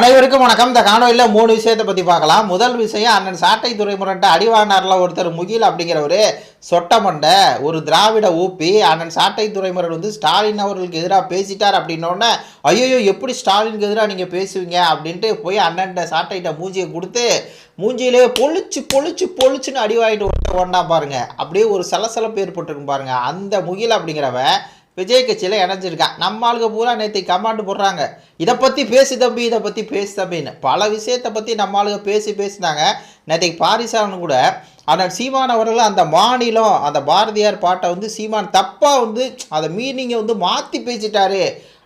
அனைவருக்கும் வணக்கம். இந்த காணொலியில் மூணு விஷயத்தை பற்றி பார்க்கலாம். முதல் விஷயம் அண்ணன் சாட்டை துறைமுரன்ட்ட அடிவானார்ல ஒருத்தர் முகில் அப்படிங்கிறவர். சொட்டமண்டை ஒரு திராவிட ஊப்பி அண்ணன் சாட்டை துறைமுறை வந்து ஸ்டாலின் அவர்களுக்கு எதிராக பேசிட்டார் அப்படின்னோடனே ஐயோ எப்படி ஸ்டாலினுக்கு எதிராக நீங்கள் பேசுவீங்க? அப்படின்ட்டு போய் அண்ணன்ட்ட சாட்டைகிட்ட மூஞ்சியை கொடுத்து மூஞ்சியிலே பொழிச்சு பொழிச்சு பொழிச்சுன்னு அடிவாயிட்டு ஒன்றா பாருங்க. அப்படியே ஒரு சலசலப்பு ஏற்பட்டிருக்கும் பாருங்கள் அந்த முகில் அப்படிங்கிறவன் விஜய் கட்சியில் இணைஞ்சிருக்கான் நம்ம ஆளுங்க பூரா நேற்று கமாண்டு போடுறாங்க. இதை பற்றி பேசு தம்பி இதை பற்றி பேசு தம்பின்னு. பல விஷயத்தை பற்றி நம்ம ஆளுங்க பேசி பேசினாங்க. நேற்றைக்கு பாரிசாரன் கூட ஆனால் சீமான் அவர்கள் அந்த மாநிலம் அந்த பாரதியார் பாட்டை வந்து சீமான் தப்பாக வந்து அந்த மீனிங்கை வந்து மாற்றி பேசிட்டாரு.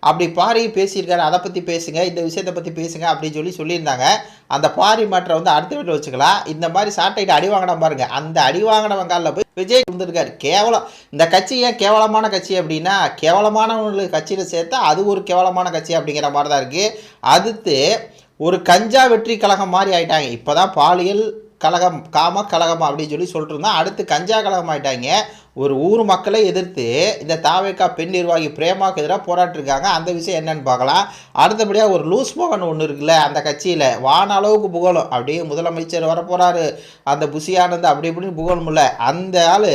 அப்படி பாரி பேசியிருக்காரு அதை பற்றி பேசுங்க இந்த விஷயத்தை பற்றி பேசுங்க அப்படின்னு சொல்லி சொல்லியிருந்தாங்க. அந்த பாரி மாற்றை வந்து அடுத்த வீட்டில் வச்சுக்கலாம். இந்த மாதிரி சாட்டைட்டு அடி வாங்கின பாருங்க. அந்த அடி வாங்கினவன் காலில் போய் விஜய் இருந்திருக்காரு. கேவலம். இந்த கட்சி ஏன் கேவலமான கட்சி அப்படின்னா கேவலமானவங்களுக்கு கட்சியில் சேர்த்தா அது ஒரு கேவலமான கட்சி அப்படிங்கிற மாதிரி தான் இருக்குது அடுத்து ஒரு கஞ்சா வெற்றி கழகம் மாதிரி ஆயிட்டாங்க. இப்போ தான் பாலியல் கழகம் காம கழகம் அப்படின்னு சொல்லி சொல்லிட்டு இருந்தோம் அடுத்து கஞ்சா கழகம் ஆயிட்டாங்க. ஒரு ஊர் மக்களை எதிர்த்து இந்த தாவேக்கா பெண் நிர்வாகி பிரேமாவுக்கு எதிராக போராட்டிருக்காங்க அந்த விஷயம் என்னன்னு பார்க்கலாம். அடுத்தபடியாக ஒரு லூஸ் மோகன் ஒன்று இருக்குல்ல அந்த கட்சியில். வான அளவுக்கு புகழும். அப்படியே முதலமைச்சர் வரப்போகிறாரு அந்த புசியானந்து அப்படி இப்படின்னு புகழும்ல அந்த ஆள்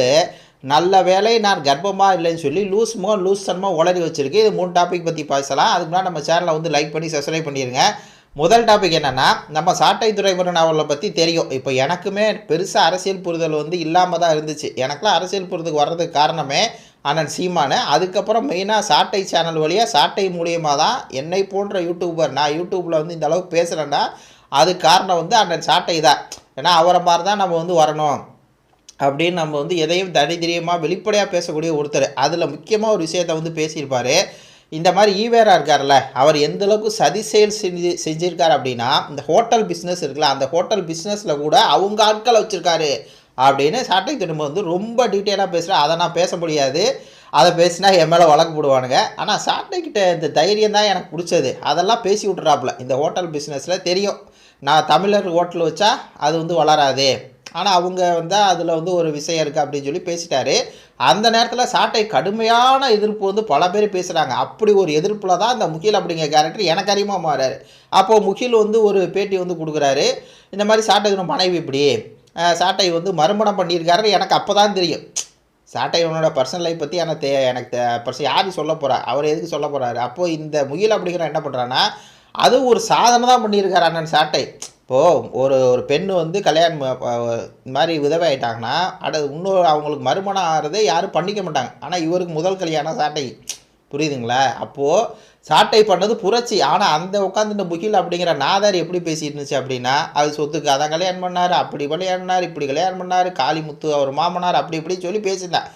நல்ல வேலை நான் கர்ப்பமாக இல்லைன்னு சொல்லி லூஸ் மோ லூஸ் தன்மாக உளறி வச்சுருக்கு. இது மூணு டாபிக் பற்றி பேசலாம். அதுக்கு முன்னாடி நம்ம சேனலை வந்து லைக் பண்ணி சப்ஸ்கிரைப் பண்ணிடுங்க முதல் டாபிக் என்னென்னா நம்ம சாட்டை துறைமுருகன் அவர்களை பற்றி தெரியும். இப்போ எனக்குமே பெருசாக அரசியல் புரிதல் வந்து இல்லாமல் தான் இருந்துச்சு. எனக்குலாம் அரசியல் புரிதலுக்கு வர்றதுக்கு காரணமே அண்ணன் சீமானு. அதுக்கப்புறம் மெயினாக சாட்டை சேனல் வழியாக சாட்டை மூலியமாக தான் என்னை போன்ற யூடியூபர் நான் யூடியூப்பில் வந்து இந்த அளவுக்கு பேசுகிறேன்னா அது காரணம் வந்து அண்ணன் சாட்டை தான். ஏன்னா அவரை மாதிரி தான் நம்ம வந்து வரணும். அப்படின்னு நம்ம வந்து எதையும் தனித்திரியமாக வெளிப்படையாக பேசக்கூடிய ஒருத்தர். அதில் முக்கியமாக ஒரு விஷயத்தை வந்து பேசியிருப்பார். இந்த மாதிரி ஈவேரா இருக்கார்ல அவர் எந்த அளவுக்கு சதி செயல் செஞ்சு செஞ்சுருக்கார் அப்படின்னா இந்த ஹோட்டல் பிஸ்னஸ் இருக்குல்ல அந்த ஹோட்டல் பிஸ்னஸில் கூட அவங்க ஆட்களை வச்சுருக்காரு அப்படின்னு சாட்டை திரும்ப வந்து ரொம்ப டீட்டெயிலாக பேசுகிறேன் அதை நான் பேச முடியாது. அதை பேசினா என் மேலே வழக்கு போடுவானுங்க. ஆனால் சாட்டைக்கிட்ட இந்த தைரியம் தான் எனக்கு பிடிச்சது. அதெல்லாம் பேசி விட்றாப்புல இந்த ஹோட்டல் பிஸ்னஸில் தெரியும். நான் தமிழர் ஹோட்டல் வச்சா அது வந்து வளராது. ஆனால் அவங்க வந்து அதில் வந்து ஒரு விஷயம் இருக்குது அப்படின்னு சொல்லி பேசிட்டாரு. அந்த நேரத்தில் சாட்டை கடுமையான எதிர்ப்பு வந்து பல பேர் பேசுகிறாங்க அப்படி ஒரு எதிர்ப்பில் தான் இந்த முகில் அப்படிங்கிற கேரக்டர் எனக்கு அறிமுகமாக மாறாரு. அப்போது முகில் வந்து ஒரு பேட்டி வந்து கொடுக்குறாரு. இந்த மாதிரி சாட்டைக்கு மனைவி இப்படி. சாட்டை வந்து மறுமணம் பண்ணியிருக்காரு எனக்கு அப்போ தான் தெரியும். சாட்டை சாட்டையவனோட பர்சனல் லைஃப் பற்றி எனக்கு தே எனக்கு பர்சன் யார் சொல்ல போகிறா அவர் எதுக்கு சொல்ல போகிறாரு அப்போது இந்த முகில் அப்படிங்கிற என்ன பண்ணுறான்னா அது ஒரு சாதனை தான் பண்ணியிருக்காரு அண்ணன் சாட்டை. இப்போது ஒரு ஒரு பெண் வந்து கல்யாணம் இந்த மாதிரி விதவை ஆகிட்டாங்கன்னா அட இன்னொரு அவங்களுக்கு மறுமணம் ஆகிறதே யாரும் பண்ணிக்க மாட்டாங்க. ஆனால் இவருக்கு முதல் கல்யாணம் சாட்டை. புரியுதுங்களா? அப்போது சாட்டை பண்ணது புரட்சி. ஆனால் அந்த உட்காந்துட்டு முகில் அப்படிங்கிற நாதார் எப்படி பேசிட்டு இருந்துச்சு அப்படின்னா அது சொத்துக்கு அதான் கல்யாணம் பண்ணார் அப்படி கல்யாணம்னார் இப்படி கல்யாணம் பண்ணார் காளிமுத்து அவர் மாமனார் அப்படி இப்படி சொல்லி பேசியிருந்தேன்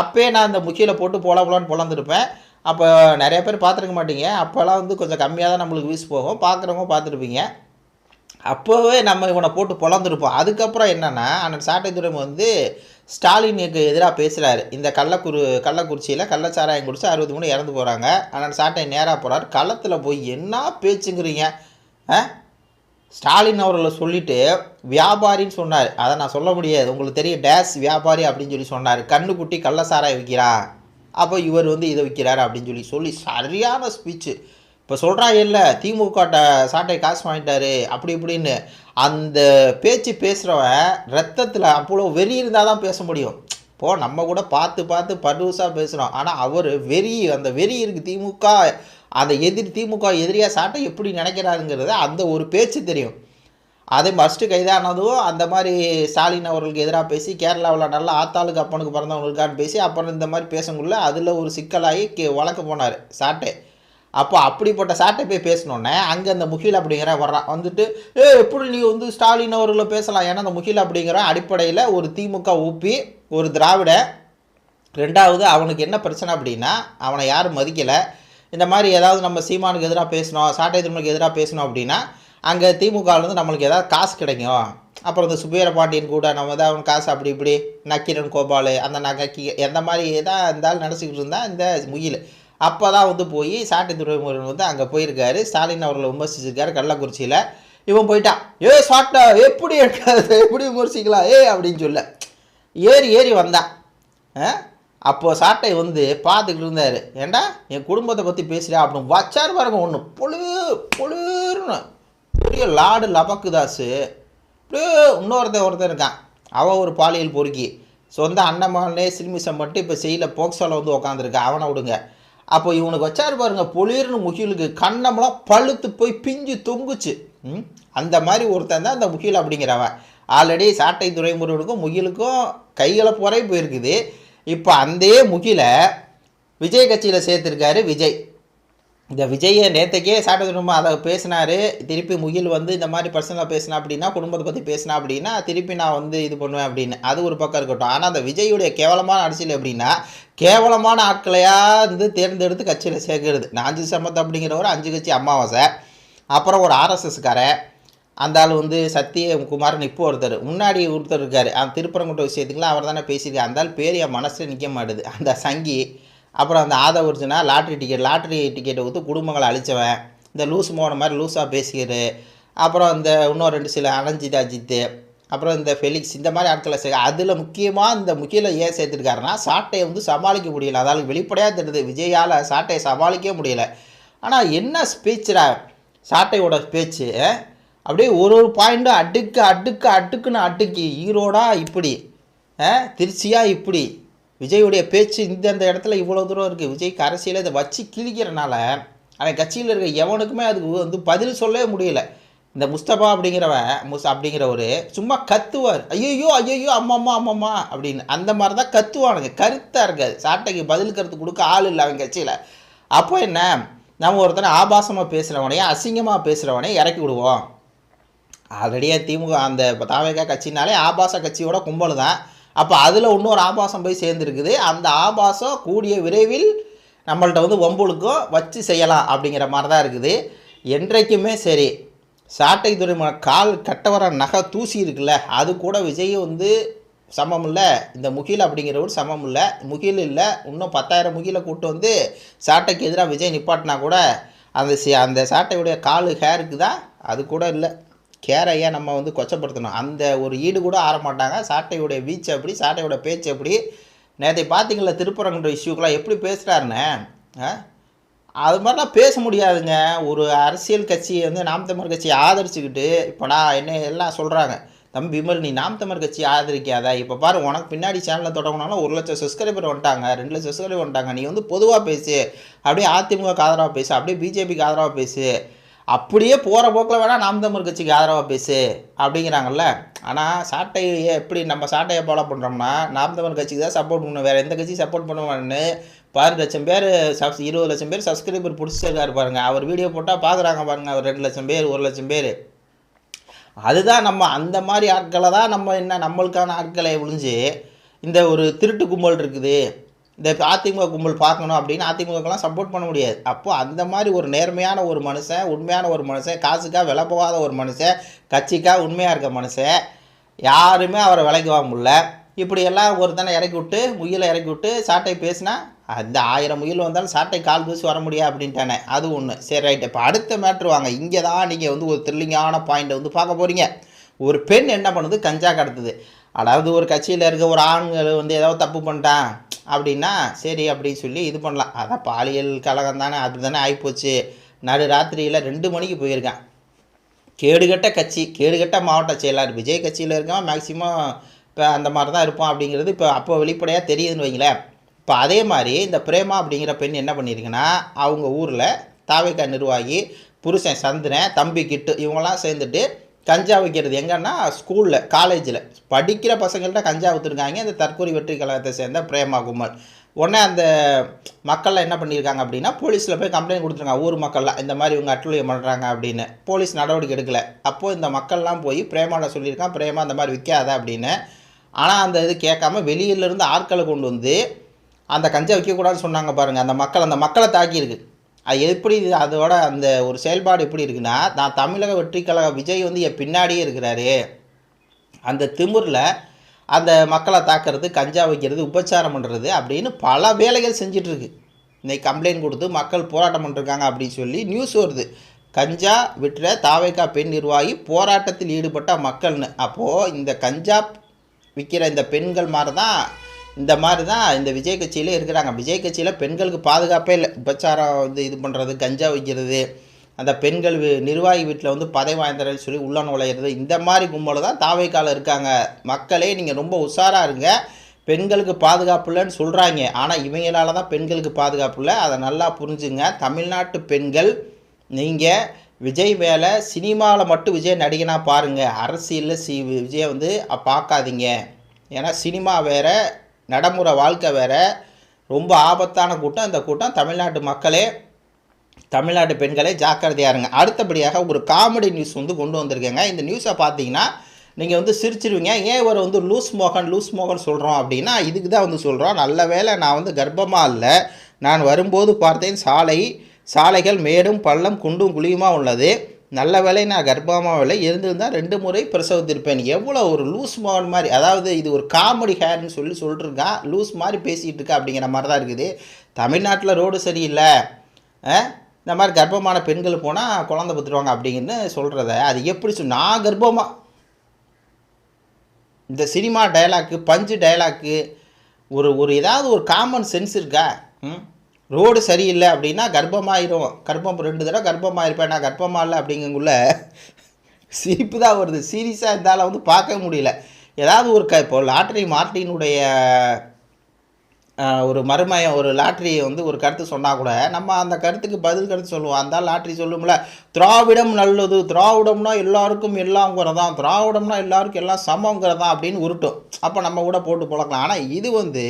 அப்போயே நான் அந்த முகியில் போட்டு போல போலான்னு பொழந்திருப்பேன் அப்போ நிறைய பேர் பார்த்துருக்க மாட்டீங்க. அப்போல்லாம் வந்து கொஞ்சம் கம்மியாக தான் நம்மளுக்கு வீஸ் போகும். பார்க்குறவங்க பார்த்துருப்பீங்க. அப்போவே நம்ம இவனை போட்டு பொழந்துருப்போம். அதுக்கப்புறம் என்னென்னா அண்ணன் சாட்டை துறைமுகம் வந்து ஸ்டாலினுக்கு எதிராக பேசுகிறாரு இந்த கள்ளக்குரு கள்ளக்குறிச்சியில் கள்ளச்சாராயம் குடிச்சு அறுபது மூணு இறந்து போகிறாங்க அண்ணன் சாட்டை நேராக போகிறார் களத்தில் போய் என்ன பேச்சுங்கிறீங்க? ஆ? ஸ்டாலின் அவர்களை சொல்லிவிட்டு வியாபாரின்னு சொன்னார். அதை நான் சொல்ல முடியாது. உங்களுக்கு தெரியும் டேஸ் வியாபாரி அப்படின்னு சொல்லி சொன்னார். கண்ணுக்குட்டி கள்ளச்சாராயம் விற்கிறான் அப்போ இவர் வந்து இதை விற்கிறாரு அப்படின்னு சொல்லி சொல்லி சரியான ஸ்பீச்சு இப்போ சொல்கிறாங்க இல்லை திமுக சாட்டை காசு வாங்கிட்டாரு அப்படி இப்படின்னு. அந்த பேச்சு பேசுகிறவன் ரத்தத்தில் அவ்வளோ வெறி இருந்தால் தான் பேச முடியும். இப்போது நம்ம கூட பார்த்து பார்த்து படுசாக பேசுகிறோம் ஆனால் அவர் வெறி அந்த வெறி இருக்குது திமுக அந்த எதிரி திமுக எதிரியாக சாட்டை எப்படி நினைக்கிறாருங்கிறத அந்த ஒரு பேச்சு தெரியும். அதே மஸ்ட்டு கைதானதும் அந்த மாதிரி ஸ்டாலின் அவர்களுக்கு எதிராக பேசி கேரளாவில் நல்லா ஆத்தாளுக்கு அப்பனுக்கு பிறந்தவங்களுக்கான்னு பேசி அப்புறம் இந்த மாதிரி பேசக்குள்ள அதில் ஒரு சிக்கலாகி கே வழக்கு போனார் சாட்டை. அப்போ அப்படிப்பட்ட சாட்டை போய் பேசினோன்னே அங்கே அந்த முகில் அப்படிங்கிற வர்றான் வந்துட்டு ஏ எப்படி நீ வந்து ஸ்டாலின் அவர்களை பேசலாம்? ஏன்னா அந்த முகில் அப்படிங்கிற அடிப்படையில் ஒரு திமுக ஊப்பி ஒரு திராவிட ரெண்டாவது அவனுக்கு என்ன பிரச்சனை அப்படின்னா அவனை யாரும் மதிக்கலை. இந்த மாதிரி ஏதாவது நம்ம சீமானுக்கு எதிராக பேசினோம் சாட்டை திருமணுக்கு எதிராக பேசணும் அப்படின்னா அங்கே திமுகலேருந்து நம்மளுக்கு ஏதாவது காசு கிடைக்கும். அப்புறம் இந்த சுபீர பாண்டியன் கூட நம்ம தான் அவன் காசு அப்படி இப்படி நக்கீரன் கோபால் அந்த நக்கி எந்த மாதிரி தான் இருந்தாலும் நினச்சிக்கிட்டு இருந்தால் இந்த முகில். அப்போ தான் வந்து போய் சாட்டை துறைமுருகன் வந்து அங்கே போயிருக்காரு. ஸ்டாலின் அவர்களை விமர்சிச்சிருக்காரு கள்ளக்குறிச்சியில். இவன் போயிட்டான். ஏ சாட்டா எப்படி இருக்காது எப்படி விமர்சிக்கலாம்? ஏ அப்படின்னு சொல்ல. ஏறி ஏறி வந்தான். ஆ? சாட்டை வந்து பார்த்துக்கிட்டு இருந்தார். ஏண்டா என் குடும்பத்தை பற்றி பேசுகிறா அப்படின்னு. வச்சார் பாருங்க ஒன்று பொழு பொழுன்னு பெரிய லாடு லபக்குதாசு அப்படியே இன்னொருத்தன் ஒருத்தன் இருக்கான். அவன் ஒரு பாலியல் பொறுக்கி. சொந்த மகனே சில்மிசம் மட்டும் இப்போ செய்யல போக்சோவில் வந்து உக்காந்துருக்கா அவனை விடுங்க. அப்போ இவனுக்கு வச்சாரு பாருங்க பொலிர்னு முகிலுக்கு கண்ணம்லாம் பழுத்து போய் பிஞ்சு தொங்குச்சு. ம்? அந்த மாதிரி ஒருத்தன் தான் அந்த முகில் அப்படிங்கிறவன். ஆல்ரெடி சாட்டை துறைமுருகனுக்கும் முகிலுக்கும் கைகளை போரே போயிருக்குது. இப்போ அந்த முகிலை விஜய் கட்சியில் சேர்த்துருக்காரு விஜய். இந்த விஜயை நேற்றுக்கே சாட்டை துறைமுகம் அதை பேசினாரு. திருப்பி முகில் வந்து இந்த மாதிரி பர்சனலாக பேசினா அப்படின்னா குடும்பத்தை பற்றி பேசினா அப்படின்னா திருப்பி நான் வந்து இது பண்ணுவேன் அப்படின்னு. அது ஒரு பக்கம் இருக்கட்டும். ஆனால் அந்த விஜயுடைய கேவலமான அரசியல் எப்படின்னா கேவலமான ஆட்களையாக வந்து தேர்ந்தெடுத்து கட்சியில் சேர்க்கறது. நான் அஞ்சு சமத்து அப்படிங்கிற ஒரு அஞ்சு கட்சி அமாவாசை. அப்புறம் ஒரு ஆர்எஸ்எஸ்காரன் அந்த ஆள் வந்து சத்தியகுமார்னு இப்போ ஒருத்தர். முன்னாடி ஒருத்தர் இருக்கார். அந்த திருப்பரங்குன்ற விஷயத்துக்குலாம் அவர் தானே பேசியிருக்காரு. அந்த ஆள் பேர் என் மனசில் நிற்க மாட்டுது. அந்த சங்கி அப்புறம் அந்த ஆதவ ஒரிஜினா லாட்ரி டிக்கெட் லாட்ரி டிக்கெட்டை கொடுத்து குடும்பங்களை அழிச்சவன். இந்த லூஸ் மோன மாதிரி லூஸாக பேசிக்கிறது அப்புறம் இந்த இன்னும் ரெண்டு சில அனஞ்சித் அஜித்து. அப்புறம் இந்த ஃபெலிக்ஸ் இந்த மாதிரி ஆட்களை சேர்க்க அதில் முக்கியமாக இந்த முக்கியில் ஏன் சேர்த்துருக்காருன்னா சாட்டையை வந்து சமாளிக்க முடியல. அதாவது வெளிப்படையாக தெரியுது விஜயால் சாட்டையை சமாளிக்கவே முடியல. ஆனால் என்ன ஸ்பீச்சுடா சாட்டையோட பேச்சு அப்படியே ஒரு ஒரு பாயிண்ட்டும் அடுக்கு அடுக்கு அடுக்குன்னு அடுக்கி ஈரோடா இப்படி திருச்சியாக இப்படி விஜயுடைய பேச்சு இந்தந்த இடத்துல இவ்வளோ தூரம் இருக்குது விஜய்க்கு அரசியலை இதை வச்சு கிழிக்கிறனால அவன் கட்சியில் இருக்க எவனுக்குமே அதுக்கு வந்து பதில் சொல்லவே முடியல. இந்த முஸ்தபா அப்படிங்கிறவன் முஸ் அப்படிங்கிறவர் சும்மா கத்துவார். ஐயோ ஐயோ அம்மம்மா அம்மம்மா அப்படின்னு. அந்த மாதிரி தான் கத்துவானுங்க. கருத்தாக இருக்காது சாட்டைக்கு பதில் கருத்து கொடுக்க ஆள் இல்லை அவன் கட்சியில். அப்போ என்ன? நம்ம ஒருத்தனை ஆபாசமாக பேசுகிறவனையும் அசிங்கமாக பேசுகிறவனையும் இறக்கி விடுவோம். ஆல்ரெடியே திமுக அந்த தாவேகா கட்சினாலே ஆபாச கட்சியோட கும்பல் தான் அப்போ அதில் இன்னொரு ஆபாசம் போய் சேர்ந்துருக்குது. அந்த ஆபாசம் கூடிய விரைவில் நம்மள்ட்ட வந்து ஒம்புளுக்கும் வச்சு செய்யலாம் அப்படிங்கிற மாதிரி தான் இருக்குது. என்றைக்குமே சரி சாட்டை துறைமுக கால் கட்டவர நகை தூசி இருக்குல்ல அது கூட விஜய் வந்து சமம் இல்லை இந்த முகில் அப்படிங்கிறவர் சமம் இல்லை முகில் இல்லை இன்னும் பத்தாயிரம் முகிலை கூட்டு வந்து சாட்டைக்கு எதிராக விஜய் நிப்பாட்டினா கூட அந்த அந்த சாட்டையுடைய காலு ஹேருக்கு தான் அது கூட இல்லை. கேரையை நம்ம வந்து கொச்சப்படுத்தணும். அந்த ஒரு ஈடு கூட ஆற மாட்டாங்க. சாட்டையுடைய வீச்சு எப்படி சாட்டையோட பேச்சு எப்படி? நேற்றை பார்த்தீங்களா திருப்பரங்குன்ற இஷ்யூக்கெலாம் எப்படி பேசுகிறாருன்னு ஆ? அது மாதிரிலாம் பேச முடியாதுங்க. ஒரு அரசியல் கட்சியை வந்து நாம் தமிழ் கட்சியை ஆதரிச்சுக்கிட்டு இப்போ நான் என்ன எல்லாம் சொல்கிறாங்க தம்பி விமல் நீ நாம் தமிழ் கட்சி ஆதரிக்காத. இப்போ பாரு உனக்கு பின்னாடி சேனலில் தொடங்கினாலும் ஒரு லட்சம் சப்ஸ்கிரைபர் வந்துட்டாங்க. ரெண்டு லட்சம் சப்ஸ்கிரைபர் வந்துட்டாங்க. நீ வந்து பொதுவாக பேசு. அப்படியே அதிமுக ஆதரவாக பேசு. அப்படியே பிஜேபிக்கு ஆதரவாக பேசு. அப்படியே போகிற போக்கில் வேணால் நாம் தமிழ் கட்சிக்கு ஆதரவாக பேசு அப்படிங்கிறாங்கல்ல. ஆனால் சாட்டையை எப்படி நம்ம சாட்டையை ஃபாலோ பண்ணுறோம்னா நாம் தமிழ் கட்சிக்கு தான் சப்போர்ட் பண்ணணும். வேறு எந்த கட்சியும் சப்போர்ட் பண்ணுவான்னு பதினஞ்சு லட்சம் பேர் சப்ஸ் இருபது லட்சம் பேர் சப்ஸ்கிரைபர் பிடிச்சிருக்காரு பாருங்க. அவர் வீடியோ போட்டால் பார்க்குறாங்க பாருங்கள் அவர் ரெண்டு லட்சம் பேர் ஒரு லட்சம் பேர். அதுதான் நம்ம அந்த மாதிரி ஆட்களை தான் நம்ம என்ன நம்மளுக்கான ஆட்களை ஒழிஞ்சு இந்த ஒரு திருட்டு கும்பல் இருக்குது. இந்த அதிமுக கும்பல் பார்க்கணும் அப்படின்னு அதிமுகக்கெல்லாம் சப்போர்ட் பண்ண முடியாது. அப்போ அந்த மாதிரி ஒரு நேர்மையான ஒரு மனுஷன் உண்மையான ஒரு மனுஷன் காசுக்காக விலை போகாத ஒரு மனுஷன் கட்சிக்காக உண்மையாக இருக்க மனுஷன் யாருமே அவரை விலைக்கு வாங்க முடியல. இப்படியெல்லாம் ஒருத்தனை இறக்கி விட்டு முயலை இறக்கி விட்டு சாட்டை பேசினா அந்த ஆயிரம் முயல் வந்தாலும் சாட்டை கால் பூசி வர முடியாது அப்படின்ட்டானே. அது ஒன்று சரி ரைட் இப்போ அடுத்த மேட்ரு வாங்க. இங்கே தான் நீங்கள் வந்து ஒரு த்ரில்லிங்கான பாயிண்ட்டை வந்து பார்க்க போகிறீங்க ஒரு பெண் என்ன பண்ணுது? கஞ்சா கடத்துது. அதாவது ஒரு கட்சியில் இருக்க ஒரு ஆண்கள் வந்து ஏதாவது தப்பு பண்ணிட்டான் அப்படின்னா சரி அப்படின்னு சொல்லி இது பண்ணலாம். அதான் பாலியல் கழகம் தானே அப்படி தானே ஆகிப்போச்சு நடு ராத்திரியில் ரெண்டு மணிக்கு போயிருக்கான். கேடுகட்ட கட்சி கேடுகட்ட மாவட்ட செயலாளர். விஜய் கட்சியில் இருக்கவன் மேக்சிமம் இப்போ அந்த மாதிரி தான் இருப்போம் அப்படிங்கிறது இப்போ அப்போ வெளிப்படையாக தெரியுதுன்னு வைங்களேன். இப்போ அதே மாதிரி இந்த பிரேமா அப்படிங்கிற பெண் என்ன பண்ணியிருக்குன்னா அவங்க ஊரில் தாவேக்கா நிர்வாகி புருஷன் சந்திரன் தம்பி கிட்டு இவங்கெல்லாம் சேர்ந்துட்டு கஞ்சா வைக்கிறது. எங்கன்னா ஸ்கூலில் காலேஜில் படிக்கிற பசங்கள்ட்ட கஞ்சா விற்றுருக்காங்க இந்த தற்கொலை வெற்றி கழகத்தை சேர்ந்த பிரேமா குமார் உடனே அந்த மக்கள்லாம் என்ன பண்ணியிருக்காங்க அப்படின்னா போலீஸில் போய் கம்ப்ளைண்ட் கொடுத்துருக்காங்க. ஊர் மக்கள்லாம் இந்த மாதிரி இவங்க அட்டுழியம் பண்ணுறாங்க அப்படின்னு. போலீஸ் நடவடிக்கை எடுக்கலை. அப்போது இந்த மக்கள்லாம் போய் பிரேமாட்ட சொல்லியிருக்கான். பிரேமா அந்த மாதிரி விற்காத அப்படின்னு. ஆனால் அந்த இது கேட்காம வெளியிலேருந்து ஆட்களை கொண்டு வந்து அந்த கஞ்சா விற்கக்கூடாதுன்னு சொன்னாங்க பாருங்கள் அந்த மக்கள் அந்த மக்களை தாக்கியிருக்கு. அது எப்படி அதோட அந்த ஒரு செயல்பாடு எப்படி இருக்குன்னா நான் தமிழக வெற்றி கழக விஜய் வந்து என் பின்னாடியே இருக்கிறாரு. அந்த திமுரில் அந்த மக்களை தாக்கிறது கஞ்சா வைக்கிறது உபச்சாரம் பண்ணுறது அப்படின்னு பல வேலைகள் செஞ்சிட்ருக்கு. இன்றைக்கி கம்ப்ளைண்ட் கொடுத்து மக்கள் போராட்டம் பண்ணிருக்காங்க அப்படின்னு சொல்லி நியூஸ் வருது. கஞ்சா விட்டுற தாவைக்கா பெண் நிர்வாகி போராட்டத்தில் ஈடுபட்ட மக்கள்னு. அப்போது இந்த கஞ்சா விற்கிற இந்த பெண்கள் மாதிரி தான் இந்த மாதிரி தான் இந்த விஜய் கட்சியில் இருக்கிறாங்க. விஜய் கட்சியில் பெண்களுக்கு பாதுகாப்பே இல்லை. உபச்சாரம் வந்து இது பண்ணுறது கஞ்சா வைக்கிறது அந்த பெண்கள் நிர்வாகி வீட்டில் வந்து பதவி வாய்ந்தரன்னு சொல்லி உள்ள நுழையிறது இந்த மாதிரி கும்பல தான் தாவைக்கால இருக்காங்க. மக்களே நீங்கள் ரொம்ப உஷாராக இருங்க. பெண்களுக்கு பாதுகாப்பு இல்லைன்னு சொல்கிறாங்க ஆனால் இவங்களால தான் பெண்களுக்கு பாதுகாப்பு இல்லை. அதை நல்லா புரிஞ்சுங்க. தமிழ்நாட்டு பெண்கள் நீங்கள் விஜய் வேலை சினிமாவில் மட்டும் விஜய் நடிகனாக பாருங்கள் அரசியலில் சி விஜயை வந்து பார்க்காதீங்க. ஏன்னா சினிமா வேறு நடைமுறை வாழ்க்கை வேற. ரொம்ப ஆபத்தான கூட்டம். இந்த கூட்டம் தமிழ்நாட்டு மக்களே தமிழ்நாட்டு பெண்களே ஜாக்கிரதையாக இருங்க. அடுத்தபடியாக ஒரு காமெடி நியூஸ் வந்து கொண்டு வந்திருக்கேங்க. இந்த நியூஸை பார்த்தீங்கன்னா நீங்கள் வந்து சிரிச்சிருவீங்க. ஏன் இவர் வந்து லூஸ் மோகன் லூஸ் மோகன் சொல்கிறோம் அப்படின்னா இதுக்கு தான் வந்து சொல்கிறோம் நல்ல வேளை நான் வந்து கர்ப்பமாக இல்லை நான் வரும்போது பார்த்தேன் சாலை சாலைகள் மேடும் பள்ளம் குண்டும் குழியுமாக உள்ளது. நல்ல வேலை நான் கர்ப்பமாவில் இருந்திருந்தால் ரெண்டு முறை பிரசவத்திருப்பேன். எவ்வளோ ஒரு லூஸ் மோகன் மாதிரி அதாவது இது ஒரு காமெடி ஹேர்னு சொல்லி சொல்லிட்டுருக்கான் லூஸ் மாதிரி பேசிகிட்டு இருக்கா அப்படிங்கிற மாதிரி தான் இருக்குது. தமிழ்நாட்டில் ரோடு சரியில்லை. ஆ? இந்த மாதிரி கர்ப்பமான பெண்கள் போனால் குழந்தை பத்துருவாங்க அப்படின்னு சொல்கிறத அது எப்படி சொல் நான் கர்ப்பமாக இந்த சினிமா டயலாக்கு பஞ்சு டயலாக்கு ஒரு ஒரு ஏதாவது ஒரு காமன் சென்ஸ் இருக்கா? ம்? ரோடு சரியில்லை அப்படின்னா கர்ப்பமாயிரும். கர்ப்பம் ரெண்டு தடவை கர்ப்பமாயிருப்பேன். நான் கர்ப்பமா இல்லை அப்படிங்குள்ள சிரிப்பு தான் வருது. சீரியஸாக இருந்தாலும் வந்து பார்க்க முடியல. ஏதாவது ஒரு க இப்போ லாட்ரி மார்ட்டினுடைய ஒரு மறுமயம் ஒரு லாட்ரியை வந்து ஒரு கருத்து சொன்னால் கூட நம்ம அந்த கருத்துக்கு பதில் கருத்து சொல்லுவோம். அந்த லாட்ரி சொல்லும்ல திராவிடம் நல்லது திராவிடம்னா எல்லாருக்கும் எல்லாங்கிறதான் திராவிடம்னா எல்லாருக்கும் எல்லாம் சமங்கிறதான் அப்படின்னு உருட்டும். அப்போ நம்ம கூட போட்டு பழக்கலாம். ஆனால் இது வந்து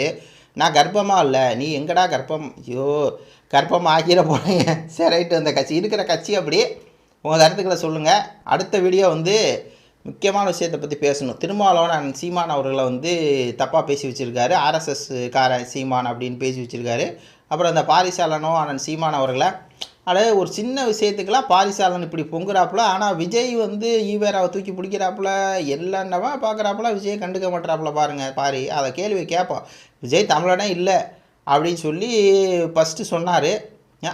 நான் கர்ப்பமாக இல்லை. நீ எங்கடா கர்ப்பம்? ஐயோ கர்ப்பம் ஆகிற போறீங்க சரி ரைட்டு. அந்த கட்சி இருக்கிற கட்சி அப்படியே உங்கள் கருத்துக்களை சொல்லுங்கள் அடுத்த வீடியோ வந்து முக்கியமான விஷயத்தை பற்றி பேசணும். திருமாவளவன் அண்ணன் சீமான் அவர்களை வந்து தப்பாக பேசி வச்சுருக்காரு. ஆர்எஸ்எஸ் கார சீமான் அப்படின்னு பேசி வச்சுருக்காரு. அப்புறம் அந்த பாரிசாலனோ அண்ணன் சீமான் அவர்களை அதாவது ஒரு சின்ன விஷயத்துக்கெல்லாம் பாரிசாலன் இப்படி பொங்குறாப்புல ஆனால் விஜய் வந்து ஈவேராவை தூக்கி பிடிக்கிறாப்புல எல்லான்னவா பார்க்குறாப்புல விஜய் கண்டுக்க மாட்டாப்புல பாருங்கள் பாரி. அதை கேள்வி கேட்போம். விஜய் தமிழனே இல்லை அப்படின்னு சொல்லி ஃபஸ்ட்டு சொன்னார்.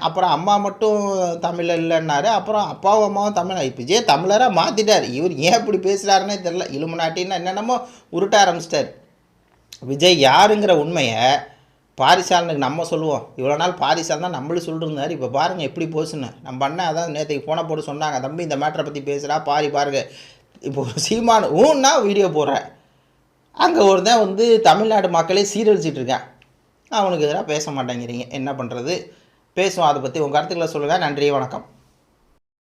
அப்புறம் அம்மா மட்டும் தமிழில் இல்லைன்னாரு. அப்புறம் அப்பாவும் அம்மாவும் தமிழ் இப்போ விஜய் தமிழராக மாற்றிட்டார் இவர் ஏன் இப்படி பேசுகிறாருன்னே தெரில இலுமினாட்டின்னு என்னென்னமோ உருட்ட ஆரம்பிச்சிட்டார். விஜய் யாருங்கிற உண்மையை பாரிசாலனுக்கு நம்ம சொல்லுவோம். இவ்வளோ நாள் பாரிசால் தான் நம்மளும் சொல்லிருந்தார். இப்போ பாருங்கள் எப்படி போச்சுன்னு. நம்ம அண்ணன் அதான் நேற்றுக்கு ஃபோனை போட்டு சொன்னாங்க. தம்பி இந்த மேட்டரை பற்றி பேசுகிறா பாரி பாருங்க. இப்போ ஒரு ஊன்னா வீடியோ போடுறேன் அங்கே ஒரு தான் வந்து தமிழ்நாடு மக்களே சீரழிச்சிட்டு இருக்கான். அவனுக்கு எதிராக பேச மாட்டேங்கிறீங்க. என்ன பண்ணுறது பேசுவோம். அதை பற்றி உங்கள் கருத்துக்களை சொல்லுங்கள் நன்றி வணக்கம்.